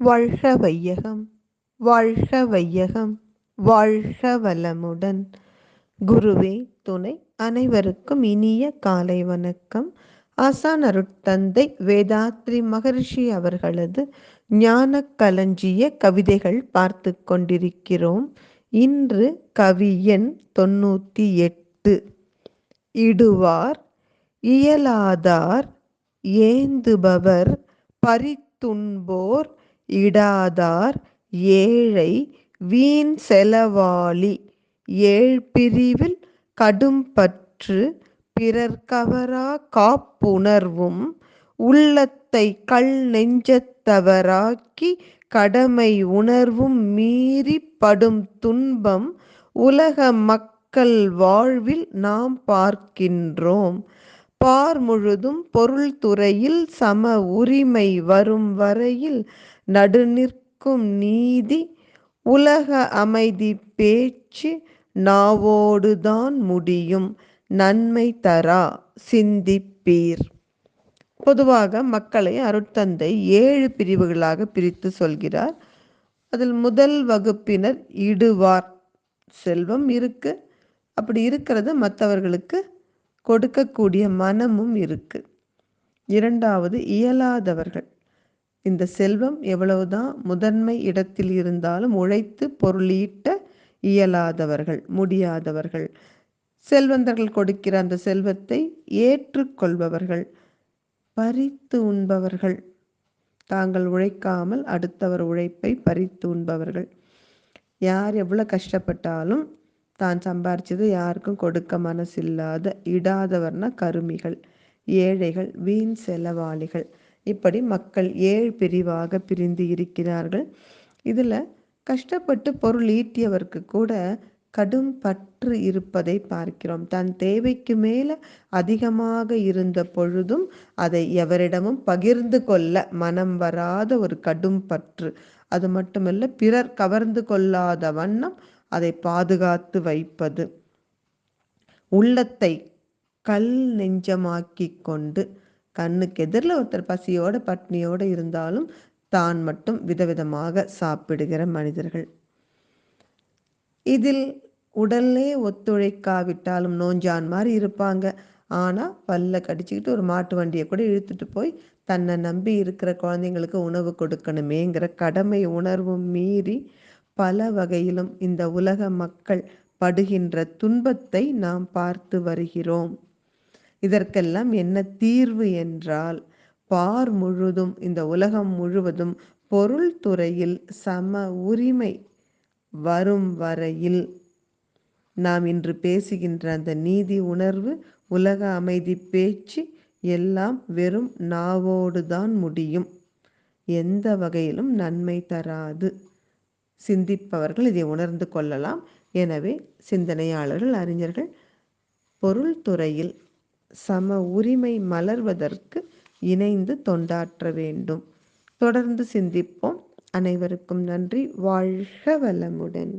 வாழ்க வையகம் வாழ்க வையகம் வாழ்க வளமுடன். குருவே துணை அனைவருக்கும் இனிய காலை வணக்கம். ஆசான் அருட்தந்தை வேதாத்ரி மகரிஷி அவர்களது ஞான களஞ்சிய கவிதைகள் பார்த்து கொண்டிருக்கிறோம். இன்று கவி எண் தொண்ணூற்றி எட்டு. இடுவார் இயலாதார் ஏந்துபவர் பறித்துண்போர் இடாதார் ஏழை வீண் செலவாளி ஏழ்பிரிவில் கடும்பற்று பிறர்கவரா காப்புணர்வும் உள்ளத்தை கல் நெஞ்சத்தவராக்கி கடமை உணர்வும் மீறி படும் துன்பம் உலக மக்கள் வாழ்வில் நாம் பார்க்கின்றோம். பார் முழுதும் பொருள் துறையில் சம உரிமை வரும் வரையில் நடுநிற்கும் நீதி உலக அமைதி பேச்சு நாவோடுதான் முடியும். நன்மை தரா சிந்திப்பீர். பொதுவாக மக்களை அருட்தந்தை ஏழு பிரிவுகளாக பிரித்து சொல்கிறார். அதில் முதல் வகுப்பினர் இடுவார். செல்வம் இருக்கு. அப்படி இருக்கிறத மற்றவர்களுக்கு கொடுக்கக்கூடிய மனமும் இருக்கு. இரண்டாவது இயலாதவர்கள். இந்த செல்வம் எவ்வளவுதான் முதன்மை இடத்தில் இருந்தாலும் உழைத்து பொருளீட்ட இயலாதவர்கள் முடியாதவர்கள். செல்வந்தர்கள் கொடுக்கிற அந்த செல்வத்தை ஏற்றுக்கொள்பவர்கள் பறித்து உண்பவர்கள். தாங்கள் உழைக்காமல் அடுத்தவர் உழைப்பை பறித்து உண்பவர்கள். யார் எவ்வளோ கஷ்டப்பட்டாலும் தான் சம்பாரிச்சது யாருக்கும் கொடுக்க மனசில்லாத இடாதவர்னா கருமிகள் ஏழைகள் வீண் செலவாளிகள். இப்படி மக்கள் ஏழு பிரிவாக பிரிந்து இருக்கிறார்கள். இதில் கஷ்டப்பட்டு பொருள் ஈட்டியவருக்கு கூட கடும் பற்று இருப்பதை பார்க்கிறோம். தன் தேவைக்கு மேல அதிகமாக இருந்த பொழுதும் அதை எவரிடமும் பகிர்ந்து கொள்ள மனம் வராத ஒரு கடும் பற்று. அது மட்டுமல்ல பிறர் கவர்ந்து கொள்ளாத வண்ணம் அதை பாதுகாத்து வைப்பது. உள்ளத்தை கல் நெஞ்சமாக்கி கொண்டு கண்ணுக்கு எதிரில் ஒருத்தர் பசியோட பட்னியோடு இருந்தாலும் தான் மட்டும் விதவிதமாக சாப்பிடுகிற மனிதர்கள். இதில் உடல்லே ஒத்துழைக்காவிட்டாலும் நோஞ்சான் மாதிரி இருப்பாங்க. ஆனால் பல்ல கடிச்சிக்கிட்டு ஒரு மாட்டு வண்டியை கூட இழுத்துட்டு போய் தன்னை நம்பி இருக்கிற குழந்தைங்களுக்கு உணவு கொடுக்கணுமேங்கிற கடமை உணர்வும் மீறி பல வகையிலும் இந்த உலக மக்கள் படுகின்ற துன்பத்தை நாம் பார்த்து வருகிறோம். இதற்கெல்லாம் என்ன தீர்வு என்றால் பார் முழுதும் இந்த உலகம் முழுவதும் பொருள் துறையில் சம உரிமை வரும் வரையில் நாம் இன்று பேசுகின்ற அந்த நீதி உணர்வு உலக அமைதி பேச்சு எல்லாம் வெறும் நாவோடு தான் முடியும். எந்த வகையிலும் நன்மை தராது. சிந்திப்பவர்கள் இதை உணர்ந்து கொள்ளலாம். எனவே சிந்தனையாளர்கள் அறிஞர்கள் பொருள் துறையில் சம உரிமை மலர்வதற்கு இணைந்து தொண்டாற்ற வேண்டும். தொடர்ந்து சிந்திப்போம். அனைவருக்கும் நன்றி. வாழ்க வளமுடன்.